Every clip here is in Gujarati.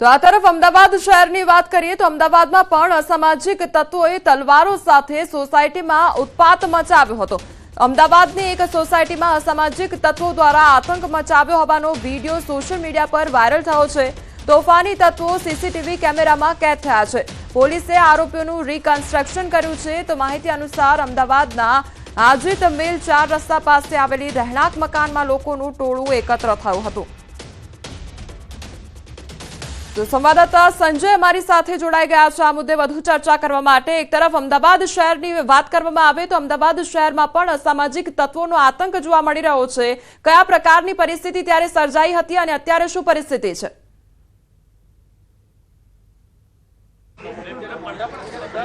તો આ તરફ અમદાવાદ શહેરની વાત કરીએ તો અમદાવાદમાં પણ અસામાજિક તત્વોએ તલવારો સાથે સોસાયટીમાં ઉત્પાત મચાવ્યો હતો. અમદાવાદની એક સોસાયટીમાં અસામાજિક તત્વો દ્વારા આતંક મચાવ્યો હોવાનો વીડિયો સોશિયલ મીડિયા પર વાયરલ થયો છે. તોફાની તત્વો સીસીટીવી કેમેરામાં કેદ થયા છે. પોલીસે આરોપીઓનું રિકન્સ્ટ્રક્શન કર્યું છે. તો માહિતી અનુસાર અમદાવાદના આજીત મેલ ચાર રસ્તા પાસે આવેલી રહેણાંક મકાનમાં લોકોનું ટોળું એકત્ર થયું હતું. તો સંવાદદાતા સંજય અમારી સાથે જોડાઈ ગયા છે. આ મુદ્દે વધુ ચર્ચા કરવા માટે એક તરફ અમદાવાદ શહેરની વાત કરવામાં આવે તો અમદાવાદ શહેરમાં પણ અસામાજિક તત્વોનો આતંક જોવા મળી રહ્યો છે. કયા પ્રકારની પરિસ્થિતિ ત્યારે સર્જાઈ હતી અને અત્યારે શું પરિસ્થિતિ છે?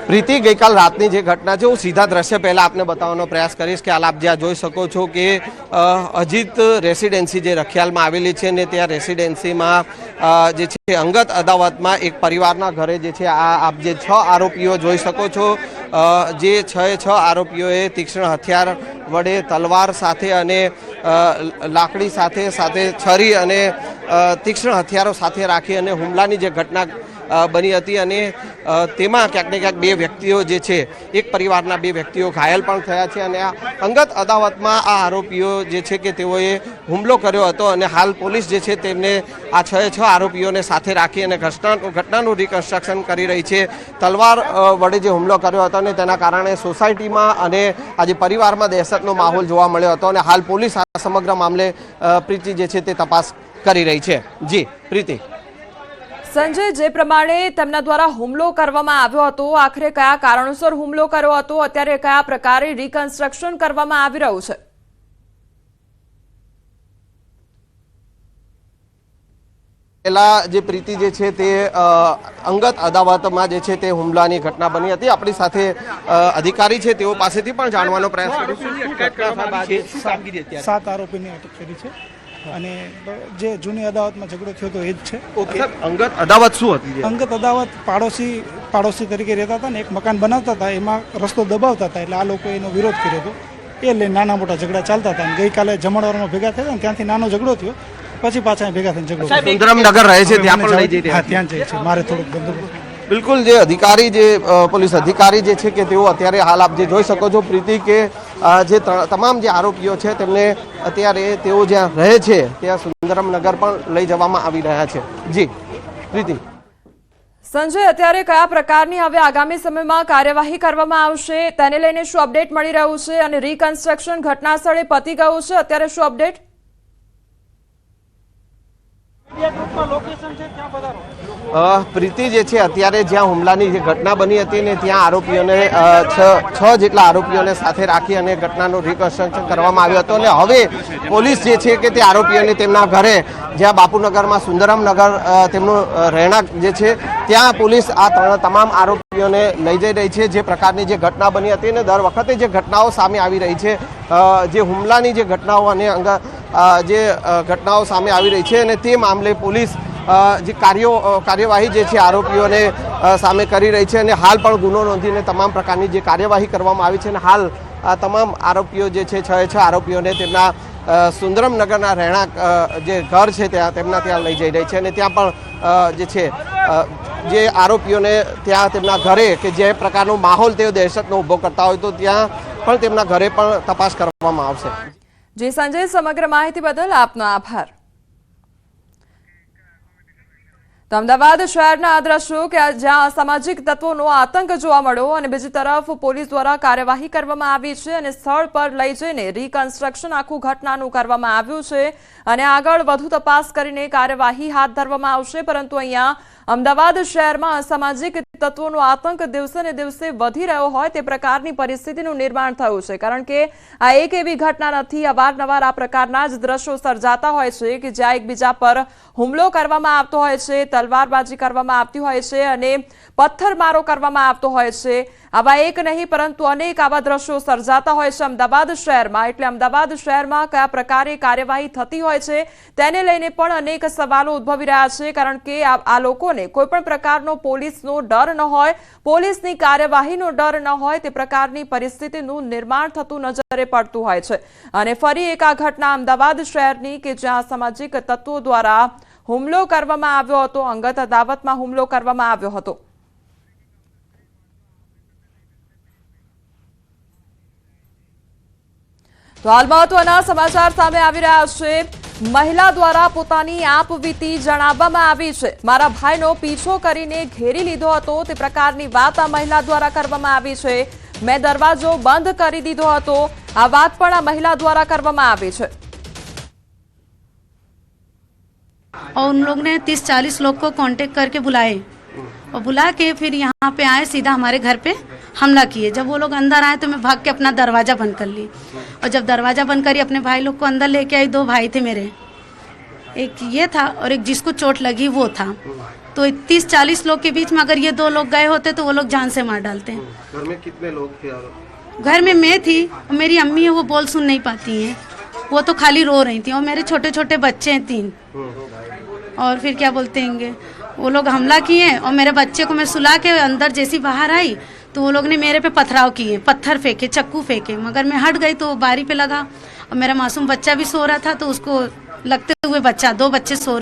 પ્રીતિ, ગઈકાલ રાતની જે ઘટના છે, હું સીધા દ્રશ્ય પહેલાં આપને બતાવવાનો પ્રયાસ કરીશ કે હાલ આપ જ્યાં જોઈ શકો છો કે અજીત રેસિડેન્સી જે રખિયાલમાં આવેલી છે ને ત્યાં રેસિડેન્સીમાં જે છે અંગત અદાવતમાં એક પરિવારના ઘરે જે છે આ આપ જે છ આરોપીઓ જોઈ શકો છો. જે છ છ આરોપીઓએ તીક્ષ્ણ હથિયાર વડે તલવાર સાથે અને લાકડી સાથે સાથે છરી અને તીક્ષ્ણ હથિયારો સાથે રાખી અને હુમલાની જે ઘટના બની હતી અને તેમાં ક્યાંક ને ક્યાંક બે વ્યક્તિઓ જે છે, એક પરિવારના બે વ્યક્તિઓ ઘાયલ પણ થયા છે અને આ અંગત અદાવતમાં આ આરોપીઓ જે છે કે તેઓએ હુમલો કર્યો હતો અને હાલ પોલીસ જે છે તેમને આ છ છ આરોપીઓને સાથે રાખી અને ઘટના, ઘટનાનું રિકન્સ્ટ્રક્શન કરી રહી છે. તલવાર વડે જે હુમલો કર્યો હતો અને તેના કારણે સોસાયટીમાં અને આજે પરિવારમાં દહેશતનો માહોલ જોવા મળ્યો હતો અને હાલ પોલીસ આ સમગ્ર મામલે પ્રીતિ જે છે તે તપાસ કરી રહી છે. જી, પ્રીતિ. સંજય જે પ્રમાણે તેમના દ્વારા હુમલો કરવામાં આવ્યો હતો આખરે કયા કારણોસર હુમલો કર્યો હતો અત્યારે કયા પ્રકારે રિકન્સ્ટ્રક્શન કરવામાં આવી રહ્યું છે? પહેલા જે પ્રીતિ જે છે તે અ, અંગત અદાવતમાં જે છે તે હુમલાની ઘટના બની હતી. આપણી સાથે અધિકારી છે તેઓ પાસેથી પણ જાણવાનો પ્રયાસ આજે? સાત આરોપીની અટક કરી છે. અને જે જૂની અદાવતમાં ઝઘડો થયો હતો એ જ છે. ઓકે અંગત અદાવત શું હતી અંગત અદાવત પાડોશી પાડોશી તરીકે રહેતા હતા ને એક મકાન બનાવતા હતા એમાં રસ્તો દબાવતા હતા એટલે આ લોકોએ એનો વિરોધ કર્યો હતો. એ લઈને નાના મોટા ઝઘડા ચાલતા હતા અને ગઈકાલે જમણવારમાં ભેગા થયા ને ત્યાંથી નાનો ઝઘડો થયો પછી પાછા ભેગા થઈને ઝઘડો થયો. સુંદરમનગર રહે છે ત્યાં પણ જઈ હા રહ્યા ત્યાં જઈએ છે મારે થોડુંક બંદોબસ્ત બિલકુલ જે અધિકારી જે પોલીસ અધિકારી જે છે કે તેઓ અત્યારે હાલ આપ જે જોઈ શકો છો પ્રીતિ કે જે તમામ જે આરોપીઓ છે તેમને અત્યારે તેઓ જ્યાં રહે છે, ત્યાં સુંદરમનગર પણ લઈ જવામાં આવી રહ્યા છે. જી, પ્રીતિ. સંજય, અત્યારે કયા પ્રકારની હવે આગામી સમયમાં કાર્યવાહી કરવામાં આવશે, તેને લઈને શું અપડેટ મળી રહ્યું છે અને રિકન્સ્ટ્રક્શન ઘટના સ્થળે પતી ગયું છે, અત્યારે શું અપડેટ? પ્રીતિ જે છે અત્યારે જ્યાં હુમલાની જે ઘટના બની હતી ને ત્યાં આરોપીઓને છ જેટલા આરોપીઓને સાથે રાખી અને ઘટનાનું રિકન્સ્ટ્રક્શન કરવામાં આવ્યું હતું. અને હવે પોલીસ જે છે કે તે આરોપીઓને તેમના ઘરે જ્યાં બાપુનગરમાં સુંદરમનગર નગર તેમનું રહેણાંક જે છે ત્યાં પોલીસ આ ત્રણ તમામ આરોપીઓને લઈ જઈ રહી છે. જે પ્રકારની જે ઘટના બની હતી અને દર વખતે જે ઘટનાઓ સામે આવી રહી છે જે હુમલાની જે ઘટનાઓ અને અંગ અ, જે ઘટનાઓ સામે આવી રહી છે અને તે મામલે પોલીસ જે કાર્યો કાર્યવાહી જે છે આરોપીઓને સામે કરી રહી છે અને હાલ પણ ગુનો નોંધીને તમામ પ્રકારની જે કાર્યવાહી કરવામાં આવી છે અને હાલ આ તમામ આરોપીઓ જે છે, છ છ આરોપીઓને તેમના સુંદરમનગરના રહેણાંક જે ઘર છે ત્યાં, તેમના ત્યાં લઈ જઈ રહી છે અને ત્યાં પણ જે છે જે આરોપીઓને ત્યાં તેમના ઘરે કે જે પ્રકારનો માહોલ તેઓ દહેશતનો ઊભો કરતા હોય તો ત્યાં પણ તેમના ઘરે પણ તપાસ કરવામાં આવશે. જી, સંજય, સમગ્ર માહિતી બદલ આપનો આભાર. તો અમદાવાદ શહેરના આ કે જ્યાં અસામાજિક તત્વોનો આતંક જોવા મળ્યો અને બીજી તરફ પોલીસ દ્વારા કાર્યવાહી કરવામાં આવી છે અને સ્થળ પર લઈ જઈને રિકન્સ્ટ્રક્શન આખું ઘટનાનું કરવામાં આવ્યું છે અને આગળ વધુ તપાસ કરીને કાર્યવાહી હાથ ધરવામાં આવશે, પરંતુ અહીંયા અમદાવાદ શહેરમાં અસામાજિક તત્વોનો આતંક દિવસે ને દિવસે વધી રહ્યો હોય તે પ્રકારની પરિસ્થિતિનું નિર્માણ થયું છે. કારણ કે આ એક એવી ઘટના નથી અવારનવાર આ પ્રકારના જ દ્રશ્યો સર્જાતા હોય છે કે જ્યાં એકબીજા પર હુમલો કરવામાં આવતો હોય છે, તલવારબાજી કરવામાં આવતી હોય છે અને પથ્થરમારો કરવામાં આવતો હોય છે. આવા એક નહીં, પરંતુ અનેક આવા દ્રશ્યો સર્જાતા હોય છે અમદાવાદ શહેરમાં. એટલે અમદાવાદ શહેરમાં કયા પ્રકારે કાર્યવાહી થતી હોય છે તેને લઈને પણ અનેક સવાલો ઉદ્ભવી રહ્યા છે. કારણ કે આ લોકોને કોઈપણ પ્રકારનો પોલીસનો ડર ન હોય, પોલીસની કાર્યવાહીનો ડર ન હોય, તે પ્રકારની પરિસ્થિતિનું નિર્માણ થતું નજરે પડતું હોય છે. અને ફરી એક આ ઘટના અમદાવાદ શહેરની કે જ્યાં સામાજિક તત્વો દ્વારા હુમલો કરવામાં આવ્યો હતો, અંગત અદાવતમાં હુમલો કરવામાં આવ્યો હતો. તો હાલ મહત્વના સમાચાર સામે આવી રહ્યા છે. મહિલા દ્વારા પોતાની આપવીતી જણાવવામાં આવી છે મારા ભાઈનો પીછો કરીને ઘેરી લીધો હતો તે પ્રકારની વાત આ મહિલા દ્વારા કરવામાં આવી છે મેં દરવાજો બંધ કરી દીધો હતો આ વાત પણ આ મહિલા દ્વારા કરવામાં આવી છે और उन लोग ने तीस चालीस लोग को कांटेक्ट करके बुलाए और बुला के फिर यहाँ पे आए सीधा हमारे घर पे हमला किए। जब वो लोग अंदर आए तो मैं भाग के अपना दरवाज़ा बंद कर ली। और जब दरवाज़ा बंद करी अपने भाई लोग को अंदर लेके आई दो भाई थे मेरे। एक ये था और एक जिसको चोट लगी वो था। तो तीस चालीस लोग के बीच में अगर ये दो लोग गए होते तो वो लोग जान से मार डालते। हैं घर में कितने लोग थे घर में मैं थी और मेरी अम्मी है वो बोल सुन नहीं पाती हैं। वो तो खाली रो रही थी। और मेरे छोटे छोटे बच्चे हैं तीन। और फिर क्या बोलते हैं वो लोग हमला किए और मेरे बच्चे को मैं सुला के अंदर जैसी बाहर आई तो वो लोग ने मेरे पे पथराव किए पत्थर फेंके चक्कू फेंके मगर मैं हट गई तो वो बारी पे लगा और मेरा मासूम बच्चा भी सो रहा था तो उसको लगते हुए बच्चा दो बच्चे सो रहे